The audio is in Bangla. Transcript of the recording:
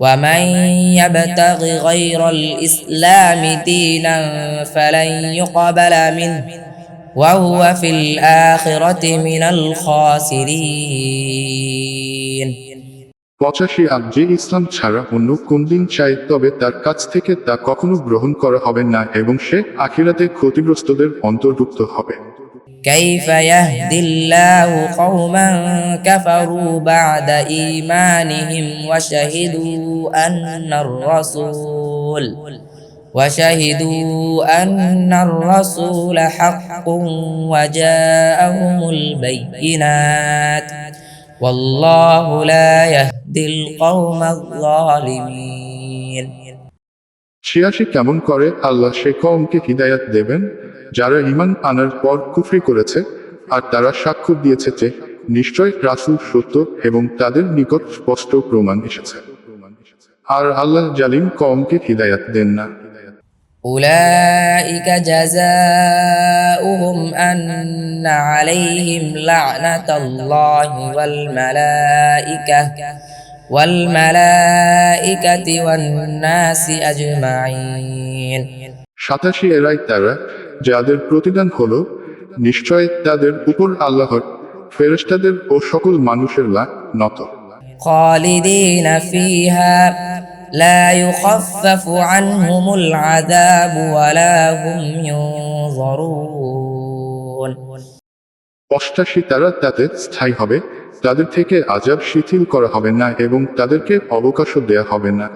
ومن يبتغ غير الإسلام دينا فلن يقبل منه وهو في الآخرة من الخاسرين পঁচাশি আর যে ইসলাম ছাড়া অন্য কোন দিন চায় তবে তার কাছ থেকে তা কখনো গ্রহণ করা হবে না এবং সে আখিরাতে ক্ষতিগ্রস্তদের অন্তর্ভুক্ত হবে كيف يهدي الله قوما كفروا بعد إيمانهم وشهدوا أن الرسول وشهدوا أن الرسول حق وجاءهم البينات والله لا يهدي القوم الظالمين ছিয়াশি কেমন করে আল্লাহ সে কওমকে হিদায়াত দেবেন যারা ইমান আনার পর কুফরি করেছে আর তারা সাক্ষ্য দিয়েছে যে নিশ্চয় রাসূল সত্য এবং তাদের নিকট স্পষ্ট প্রমাণ এসেছে আর আল্লাহ জালিম কওমকে হিদায়াত দেন না أولئك جزاؤهم أن عليهم لعنة الله والملائكة والملائكة والناس أجمعين সাতাশি এরাই তারা যাদের প্রতিদান হলো নিশ্চয় তাদের উপর আল্লাহর ফেরেশতাদের ও সকল মানুষের লাভ নত خالدين فيها لا يخفف عنهم العذاب ولا هم ينظرون অষ্টাশি তারা তাতে স্থায়ী হবে তাদের থেকে আজাব শিথিল করা হবে না এবং তাদেরকে অবকাশও দেয়া হবে না